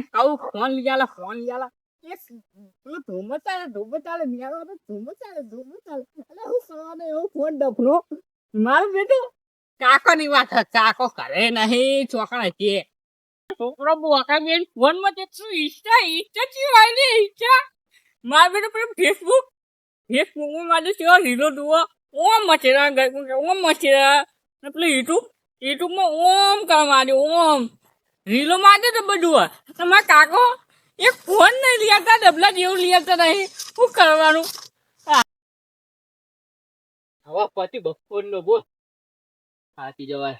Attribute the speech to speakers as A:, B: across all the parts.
A: કાકાને કહું ફોન ઈચ્છા ઈચ્છા બેટું પેલું ફેસબુક ફેસબુકમાં મારે કેવો જુઓ ઓમ મચેરા ગઈ ઓમ મચેરા પેલું યુટ્યુબ યુટ્યુબમાં ઓમ કરવા માંડ્યો, ઓમ. રીલો માંડે તો બધું તમે કાકો એક ફોન નહીં લઈ ડબલા જેવું આવતા નહીં. શું કરવાનું? હવા પતિ બપોર નો બોલ. થાકી જવાય.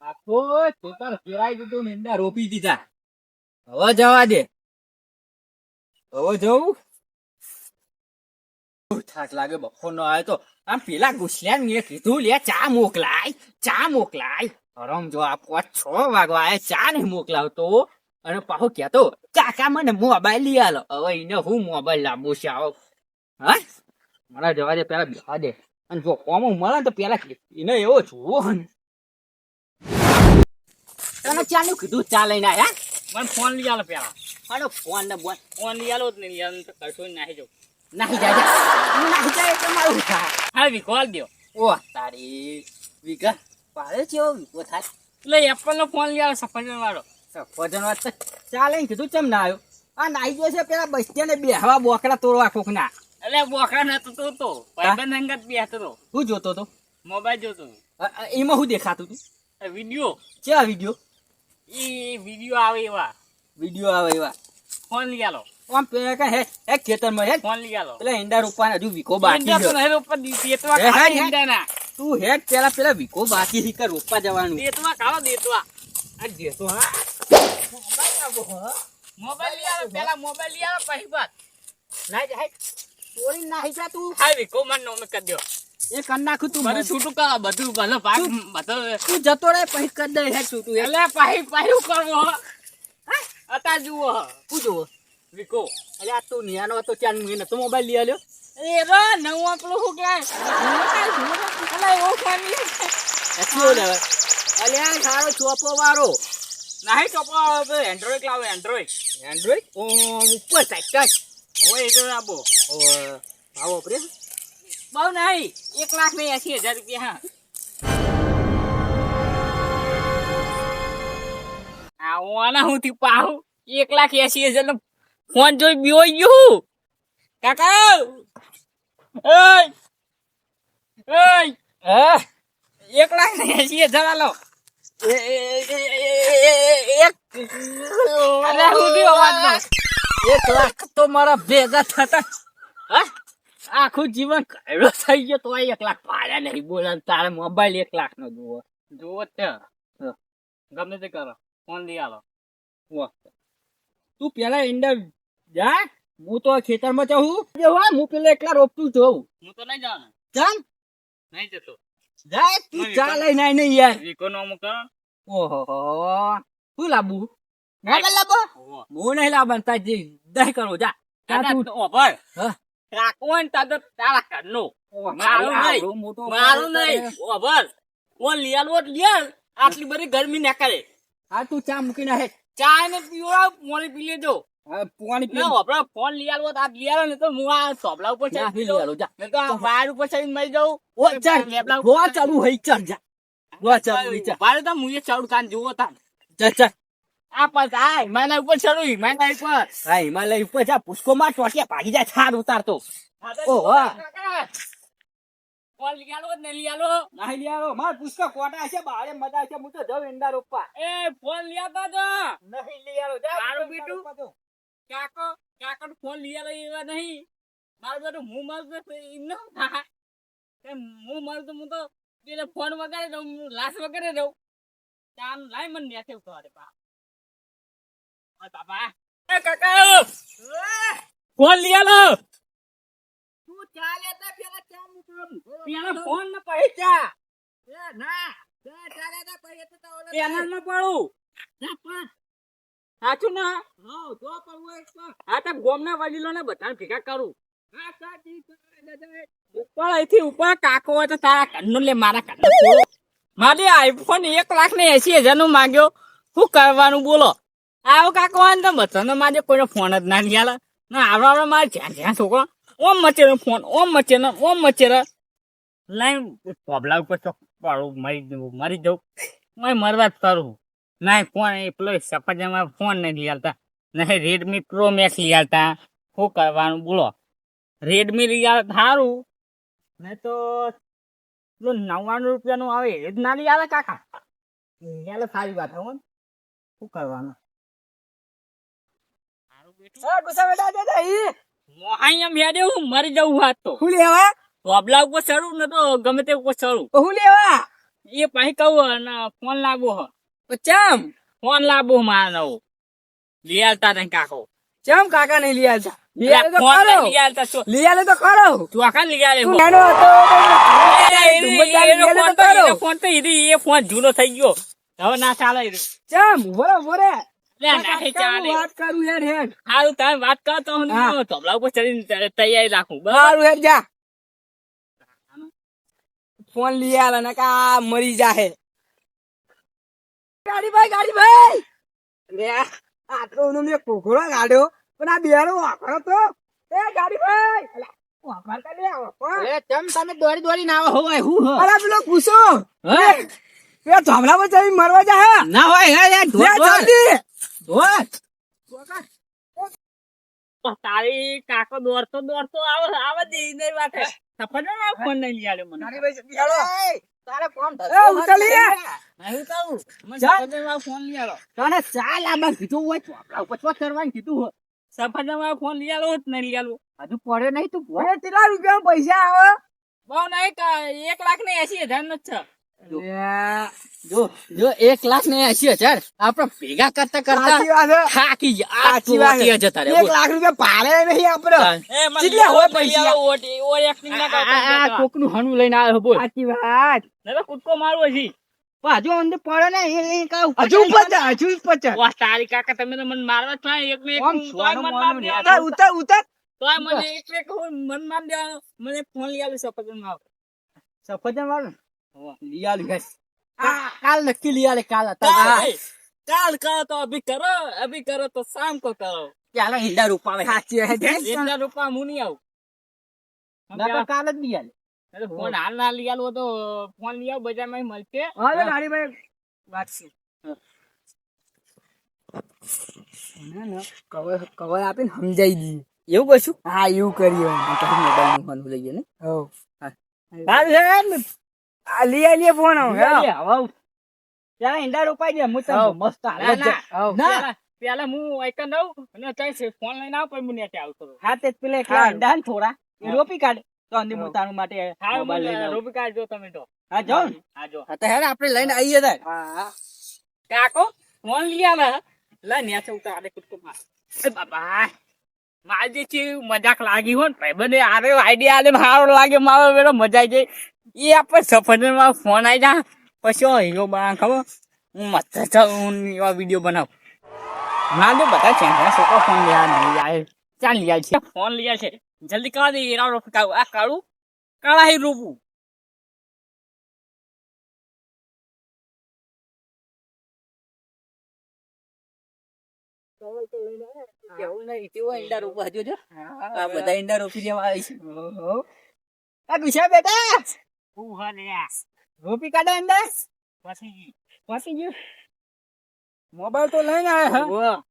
A: આખો પોતાનો ફેરાઈ દીધું મેંડા રોપી દીધા. હવે જવા દે. હવે જવું? થાક લાગે બપોર નો આવે તો. આમ પેલા ગુસ્યા કીધું, લે, ચા મોકલાય ચા મોકલાય. હરમ જો આ પાંચ છ વાગવા આયા ચા નહીં મોકલાવતો અને પાછો કહેતો કાકા મને મોબાઈલ લઈ આલો. હવે એને હું મોબાઈલ લાંબુ છે આવો. હા? મને જવા દે પેલા બેસવા દે. અને જો કોમો મળે તો પેલા એને એવો જુઓ ને. તને ચાનું કીધું ચા લઈને આયા?
B: મને ફોન લઈ આલો પેલા.
A: હાડો ફોન ને બોલ
B: ફોન લઈ આલો જ નહીં યાર તો કરશો નાહી જાઉં.
A: નાહી જાય. નાહી જાય તમારું
B: હા વિકોલ દો
A: ઓ તારી વિગા. પાડે છે વિકો થાય.
B: એટલે એપલનો ફોન લઈ આવ્યો સફરજન વાળો
A: સફરજન વાળો ચાલે ને કીધું ચમ ના આવ્યો. આ નાઈ ગયો છે પેલા બસ ને બેહવા બોકડા તોડવા કોકના.
B: એટલે બોકડા નતો તો તો ભાઈબંધ અંગત બેહતો તો.
A: શું જોતો તો?
B: મોબાઈલ જોતો
A: એમાં શું દેખાતું તું?
B: વીડિયો?
A: કેવા વીડિયો?
B: એ વીડિયો આવે એવા.
A: વીડિયો આવે એવા.
B: ફોન લઈ આલો.
A: આમ પેલા કાંઈ હે હે ખેતરમાં હે?
B: ફોન લઈ આલો.
A: પેલા ઈંડા રોપવાના હજુ વિકો બાકી
B: ઈંડા તો
A: છે
B: રોપવા દેતવા
A: હે,
B: ખાવા
A: હે, હે.
B: ઈંડાના.
A: તું હેડ પેલા પેલા વિકો બાકી છે કે રોપવા જવાનું?
B: દેતવા ખાવા દેતવા.
A: આ જેતો હા?
B: મોબાઈલ લઈ આલો પેલા મોબાઈલ લઈ આલો પછી વાત
A: ના જાય ચોરી નાહી જા તું.
B: હા વિકો મને નોમે કરી દો
A: એ કર નાખું તું
B: બધું છૂટું કરો બધું ભલે ભાગ બધો
A: તું જતો રહે પછી કરી દે હેડ તું તું
B: એટલે પાહી પાહી કરવો અતા જુઓ
A: શું જોવો
B: વિકો.
A: અરે આ તું નિયાનો હતો ચાર મહિને તો મોબાઈલ લઈ આલ્યો?
B: એ રો નવો આપણું શું કહેવાય? અલા ફોન નહીં.
A: એચીઓ લેવા અલે આ સારો ચોપો વાળો.
B: નહીં તો એન્ડ્રોઈડ લાવો એન્ડ્રોઈડ
A: એન્ડ્રોઈડ ઓ ઉપર સાઈડ ટચ
B: હોય તો આપો.
A: ઓ આવો પ્રે
B: બહુ નહીં. એક લાખ ને એસી હજાર રૂપિયા હા. આવાના હું થી પાહુ. એક લાખ એસી હજાર નો ફોન જોઈ બીઓ ગયું. કાકા! એક લાખ ને એસી હજાર આલો
A: એક.
B: અરે હું બી અવાજ નો.
A: એક લાખ તો મારા ભેગા થતા. હા? આખું જીવન કાયડો થઈ ગયો તો એક લાખ પાડ્યા નહીં બોલે તારે મોબાઈલ એક લાખ નો જુઓ
B: જુઓ જ છે ગમે તે કરો. ફોન લઈ આલો
A: વાહ. તું પેલા ઈંડા જા હું તો ખેતરમાં જાઉં જેવા હું પેલા એકલા રોપતું જોઉં.
B: હું તો નહીં જાઉં
A: ચાલ
B: નહીં જતો.
A: જાય તું ચા આય નહીં યાર.
B: કરો
A: ઓહો શું ના કર લાબો. હું નહીં લાવવાનું તાર જે દહીં કરો જા. તા. તું
B: ઓભર
A: હા.
B: રાખો ને તાર તો તારા ઘરનું. મારું નહીં. મારું નહીં. ઓભર ફોન લઈ વોટ એટલે આટલી બધી ગરમી ના કરે.
A: હા તું ચા મૂકીને હે.
B: ચા ને પીવો મોડી પી લેજો.
A: હા, પાણી પી
B: ઓભર ફોન લઈ આવો આ લઈ આવો ને તો હું આ સોબલા ઉપર ચડી
A: લઈ જા.
B: ને તો આ વાયર ઉપર ચડીને મરી જાઉં.
A: ઓ ચાલ
B: ઉપર
A: ગોવા ચાલુ હઈ ચાલ જા. ગોવા ચાલુ હઈ ચાલ
B: વારે તો મુએ ચડ કાન જોવો તા.
A: ચાલ ચાલ
B: આ પર આ હિમાલય ઉપર ચડું હિમાલય ઉપર.
A: હા હિમાલય ઉપર જા પુષ્કો માં ટોટિયા ભાગી જાય છાડ ઉતારતો. ઓહો.
B: ફોન લઈ આલો ને
A: નાહી માર પુષ્કો કોટા છે બારે મજા છે. હું તો એંડા
B: એ ફોન લઈ તો.
A: નહીં લ્યારો જા
B: મારું બેટું. કાકો કાકો ફોન લઈ એવા નહીં. મારું બધું હું મારું તો એમને થાય. કે હું મારું તો હું તો પેલે ફોન વગાડે દઉં લાશ વગાડે દઉં ચાલ લાય મને છે ઉતારે પા ઓય બાપા. એ કાકા. ફોન લીયાલો
A: તું ચા લેતા પેલા ચા મૂકમ
B: પેલા ફોન ને પૈસા
A: ના ચા ચા લેતા પછી તો ઓલા
B: પેનલમાં પડું. સાચું ના?
A: હા તો એક તો
B: હા તો ગોમના વડીલો ને બધાને ભેગા કરું.
A: આ ચા દી તો દાદા
B: ઉપર અહીંથી ઉપર કાકો હોય તો તારા ઘરનું લે મારા છોડો. મારે આઈફોન એક લાખ ને એસી હજારનું માંગ્યો. શું કરવાનું બોલો? આવો કાકો હોય તો બધાનો મારે કોઈનો ફોન જ ના લીયાલે. ના આવડો આવડો મારે જ્યાં જ્યાં છોકરો ઓમ મચેરો ફોન ઓમ મચેરો ઓમ મચેરો. લાઈન પોબલા ઉપર ચોક પાડું મરી જવું મરી જવું હું મરવા જ કરું. ના ફોન પેલો સફરજનમાં ફોન નહીં રેડમી પ્રો મેક્સ લઈ શું કરવાનું બોલો. રેડમી લઈ આવે સારું નહીં તો પેલું નવ્વાણું રૂપિયાનું આવે એ જ ના લઈ આવે કાકા. એટલે સારી વાત હો. શું કરવાનું?
A: ગુસ્સા બેટા.
B: મોહાઈ હેડે હું મરી જવું હાથ તો.
A: હું લેવા?
B: ટોપલા ઉપર ચડું ને તો ગમે તે ઉપર ચડું.
A: હું લેવા?
B: એ પછી કહું ને ફોન લાવવો હ.
A: ચમ?
B: ફોન લાવવો મારે નવો લિયાલતા નહીં કાકો.
A: ચમ કાકા નહીં લિયાલતા
B: ફોન
A: તો
B: એ જૂનો થઈ ગયો. હવે ના ચાલે
A: ચમ
B: નહીં ચાલે
A: વાત કરું હેડ હેડ.
B: સારું તમે વાત કરો તો હું તબલા ઉપર ચડીને તૈયારી રાખું.
A: સારું હેડ જા. ફોન લઈ આલે ને કા મરી જાહે. ગાડી ભાઈ ગાડી ભાઈ. લે આટલો નો મેં કોકરો ગાડ્યો. પણ આ બેરો વાપરો તો. એ ગાડી ભાઈ. વાપરતા લે વાપર.
B: એ ચમ તમે દોડી દોડી ના આવો હોય હું
A: અરે પેલો પૂછો
B: હે?
A: એ થાંભલામાં જઈ મરવા જા હે.
B: ના હોય હે યાર
A: લે જલ્દી.
B: તારી કાકો દોડતો દોડતો આવે આવે દે ઈ વાત સફર ના ફોન નહીં લઈ આવ્યો મને.
A: ગાડી ભાઈ જલ્દી હાલો.
B: તારે ફોન
A: એ ઉતરી રે
B: નહીં કહું મને
A: ચાલ.
B: સફરજનમાં ફોન લઈ આવ્યો તને ચાલ આમાં કીધું હોય આપણા ઉપર શું કરવાનું કીધું હોય. સફરજનમાં ફોન લઈ આવ્યો જ નહીં લઈ હજુ પડ્યો નહીં તું
A: કેટલા રૂપિયા પૈસા આવે?
B: બહુ નહીં એક લાખ ને એસી હજાર નો જ છે. જો. જો એક લાખ ને એસી હજાર. આપડે ભેગા કરતા
A: કરતા છે.
B: થાકી ગયા. જતા
A: એક લાખ રૂપિયા ભાડે નહીં આપડે કેટલા હોય પૈસા?
B: કોકનું હણું લઈને આવ્યો બોલ.
A: સાચી વાત.
B: કૂદકો મારવો છે
A: હજુ અંદર પડે ને એ હજુ ઉપર હજુ
B: વાહ તારી કાકા તમે તો મને મારવા છો એક ને એક
A: ને. ઉતર ઉતર
B: તો મને એક એક મન માન દેવાનો મને ફોન લઈ આવ્યો સફરજનમાં
A: સફરજન વાળું
B: આવ્યો
A: આ કાલ નક્કી લઈ આલે કાલ
B: કાલ કાલ કરો તો અભી કરો અભી કરો તો શામ કો કરો
A: ચાલો હિંડા રૂપાવે સાચી વાત છે.
B: એટલા રૂપિયા હું નહીં આવું
A: ના તો કાલ જ લઈ આલે
B: અરે ફોન હાલ ના લઈ આલો તો ફોન લઈ આવ બજારમાં મળશે
A: હા તો ગાડી ભાઈ વાત છે ના, ના, કવર કવર આપીને સમજાઈ દઈએ
B: એવું કશું?
A: હા એવું કરીએ
B: મોબાઈલનું ફોન લઈએ ને
A: હા
B: હાલ છે
A: લઈ આલીએ ફોન હવે. ત્યાં ઈંડા રોપાઈ દે હું તને
B: હવ.
A: મસ્ત
B: ના. પેલા પેલા હું આઈકન દઉં અને ચાઈ છે ફોન લઈને આવ પણ હું નેટે આવતો
A: હા તે પેલા એકલા. ઈંડા થોડા. રોપી કાઢ. તો અંદી હું. તારું માટે હા
B: રોપી કાઢજો તમે તો
A: હા જો
B: હા જો.
A: હા તો હેડ આપણે લઈને આવીએ તાર. હા.
B: કાકો ફોન લઈ આવા લા નેચે ઉતાર માર. એ બાબા મારે જે મજાક લાગી હોય ને ભાઈ બને આરે આઈડિયા આલે સારો લાગે મારો વેરો મજા આવી જાય. એ આપણે સફરજન વાળો ફોન આવી જા પછી હીરો બના ખબર? હું મસ્ત છે હું એવા વીડિયો બનાવ. ના તો બધા છે છોકરો ફોન લેવા નહીં આવે ચાલ લઈ છે? ફોન લઈ છે. જલ્દી કરવા દે એરા રોપ આ કાળું કાળા હી રૂપું
A: એવું નહીં તેવું ઈંડા રોપવા? હજુ જો આ બધા ઈંડા રોપી દેવા આવી છે. આ ગુસ્સા બેટા? રોપી કાઢે ઈંડા
B: પછી
A: ગયું. મોબાઈલ તો લઈને આવ્યા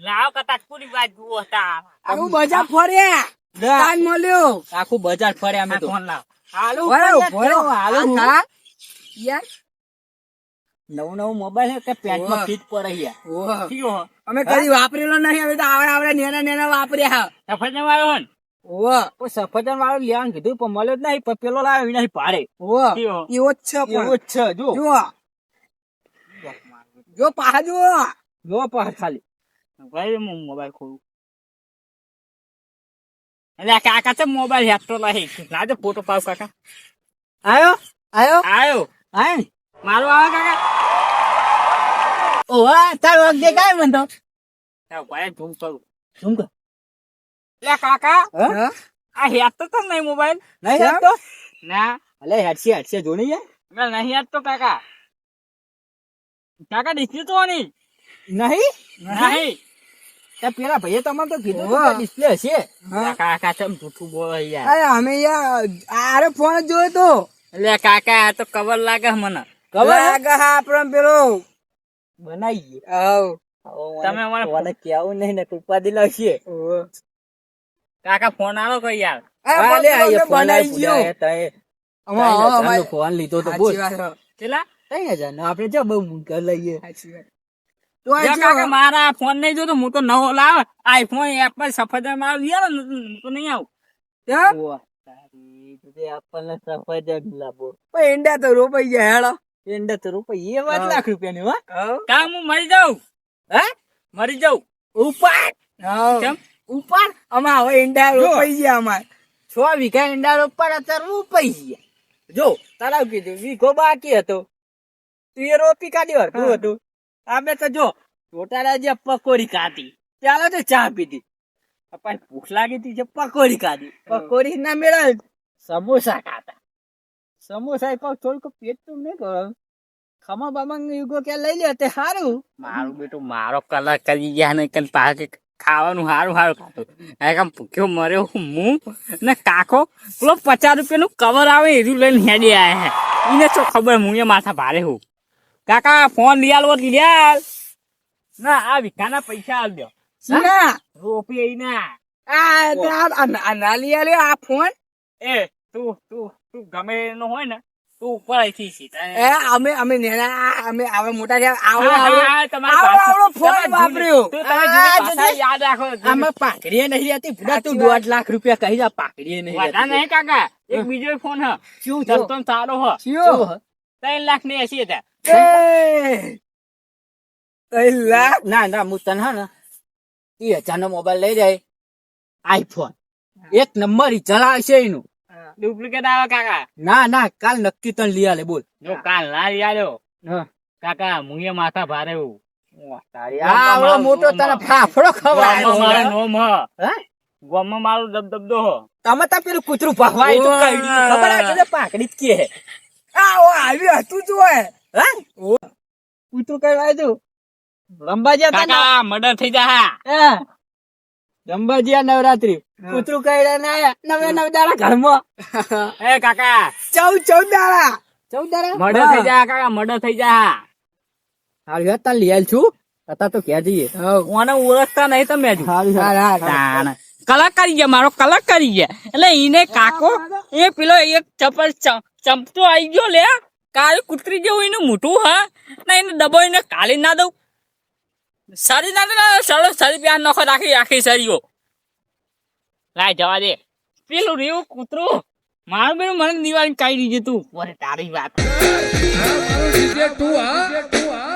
B: લાવ કતા પૂરી વાત જુઓ હતા
A: આખું બજાર ફર્યા. તાન મળ્યો.
B: આખું બજાર ફરે અમે તો. ફોન લાવ? હાલો
A: ભરો ભરો
B: હાલો.
A: હા. યાર.
B: નવું નવું મોબાઈલ હે કે પેટમાં
A: ઓહ.
B: પડે યાર.
A: અમે કદી વાપરેલો નહીં હવે તો આવડે આવડે નેના નેના વાપર્યા
B: વાળો હન?
A: ઓહ
B: કોઈ સફરજન વાળો લેવાનું કીધું પણ મળ્યો જ નહીં પણ પેલો લાવ્યો ભાડે.
A: ઓહ
B: કયો?
A: એવો જ છે
B: એવો
A: પણ
B: જ છે જો
A: જો જો પાહ જો
B: જો પાહ ખાલી. ભાઈ હું મોબાઈલ ખોલું. એટલે કાકા છે મોબાઈલ હેઠતો લાહી લાજો ફોટો પાવ કાકા.
A: આયો? આયો?
B: આયો.
A: આય
B: મારો આવે કાકા?
A: ઓહ તારો વખ દેખાય મને તો.
B: તારો ભાઈ ઝૂમ કરું.
A: શું કર
B: એટલે કાકા આ હેઠતો તો નહીં મોબાઈલ
A: નહીં હેડતો?
B: ના.
A: અલે હેડશે હેડશે જોણી જાય
B: એટલે નહીં હેઠતો કાકા. કાકા ડિસ્પ્લે તો નહીં?
A: નહીં.
B: નહીં
A: પેલા ભાઈએ તમારે તો કીધું ડિસ્પ્લે હશે.
B: કાકા ચમ જૂઠું બોલો યાર.
C: અરે અમે યાર આરે ફોન જ જોયો તો.
B: એટલે કાકા આ તો કવર લાગે મને.
A: કવર
C: લાગે હા પેલો.
A: બનાવીએ
C: આવ.
B: તમે
A: મને કેવું નહીં ને કૃપા લાવશે.
B: કાકા ફોન આવો કઈ યાર?
A: આ ફોન.
C: અમાર-
A: લીધો તો બોલ.
B: કેટલા
A: હજારનો આપણે જો બહુ મૂંગા લઈએ.
B: કાકા મારા ફોન નહીં જોતો હું તો નવો લાવ. આઈફોન એપલ સફરજન મારું યાર હું તો નહીં આવું.
C: ત્યાં
A: ઓવા, તારી, આપણને સફરજન લાવો.
C: ઈંડા તો રોપાઈ ગયા હેડો
A: એંડા તો રૂપિયા એ વાત
C: હા.
A: લાખ રૂપિયાની હો.
B: કામ હું મરી જાઉં.
A: હે?
B: મરી જાઉં.
A: ઉપાડ!
B: કેમ?
A: ઉપાડ
C: અમાર હવે ઈંડા. રોપાઈ ગયા અમાર.
A: છ વીઘા ઈંડા રોપાડ અત્યારે રોપાઈ ગયા. જો તારા કીધું વીઘો બાકી હતો. તું એ રોપી કાઢ્યો
C: હતું
A: હતું. આપણે તો જો ટોટાલા જે પકોડી ખાધી. ચાલો તો ચા પીધી પણ ભૂખ લાગી હતી જે પકોડી ખાધી. પકોડી ના મેળા સમોસા ખાતા સમોસા એ પાછું થોડુંક પેટ તો નહીં કરો ખમા બાબા યુગો ક્યાં લઈ લે તે સારું
B: મારું બેટું મારો કલર કરી ગયા ને કઈ પાકે ખાવાનું સારું સારું ખાતું. કામ ભૂખ્યો મર્યો હું ને કાકો પેલો પચાસ રૂપિયાનું કવર આવે એરું લઈને હેડી આવ્યા હે. એને શું ખબર હું એ માથા ભારે હું કાકા ફોન લઈ આલો લઈ આલ. ના આ વિકાના પૈસા આલ દો
C: ના?
B: રોપી ના.
C: આ ના આલ્યો આ ફોન?
B: એ તું તું તું ગમે એનો હોય ને તું ઉપર અહીંથી
C: એ અમે અમે નેના અમે આવે મોટા ફોન વાપર્યો.
B: યાદ રાખો
A: આમાં પાકડીએ નહીં હતી ભૂડા તું દોઢ લાખ રૂપિયા કહી જા પાકડીએ નહીં
B: વધારે નહીં કાકા. એક બીજો ફોન હ.
A: શું
C: જો.
B: સારો હ.
A: શું?
B: ત્રણ લાખ ને એસી હતા
C: ત્રણ લાખ?
A: ના ના હું તને હા ને એ હજાર નો મોબાઈલ લઈ જાય. આઈફોન. એક નંબર ચલાવશે એનું.
B: ડુપ્લિકેટ આવે કાકા?
A: ના ના કાલ નક્કી તને લઈ આલે બોલ.
B: જો કાલ ના લઈ
A: આલ્યો.
B: કાકા મુંગે માથા ભારે હું
A: આ મોટો તને ફાફડો ખવડાવ્યો.
B: મારો નોમ હ? દબદબદો હ
A: તમે તા પેલું કૂતરું ભવાય તો કઈ ખબર છે ને પાકડી જ કે
C: આ ઓ આવ્યું હતું જ
A: હે. કૂતરું કઈ
B: કાકા મર્ડર થઈ જા હા.
A: ને? આ નવરાત્રી. કૂતરું કઈ ના નવે નવ દાડા ઘરમાં.
B: એ કાકા.
C: ચૌદ ચૌદ દાડા.
A: ચૌદ દાડા?
B: મડો થઈ જા કાકા મડો થઈ જા
A: હાલ યાર તાર લઈ આલ છું. હતા તો ક્યાં જઈએ.
B: ઓને ઓળખતા નહીં તમે. કલાક કરી ગયા મારો કલાક કરી ગયા. એટલે એને કાકો એ પેલો એક ચપલ ચ- ચંપતો આવી ગયો લે. કાળી કૂતરી જેવું એનું મોટું હા. ને એને દબાવીને કાઢી ના દઉં. સરી ના દે સરો સરી પ્યાર નખો રાખી રાખી સારીઓ લાય જવા દે પેલું રેવું કૂતરું મારું બેનું મને દિવાળી કાઢી દીધું તું ઓરે તારી વાત
D: તું હા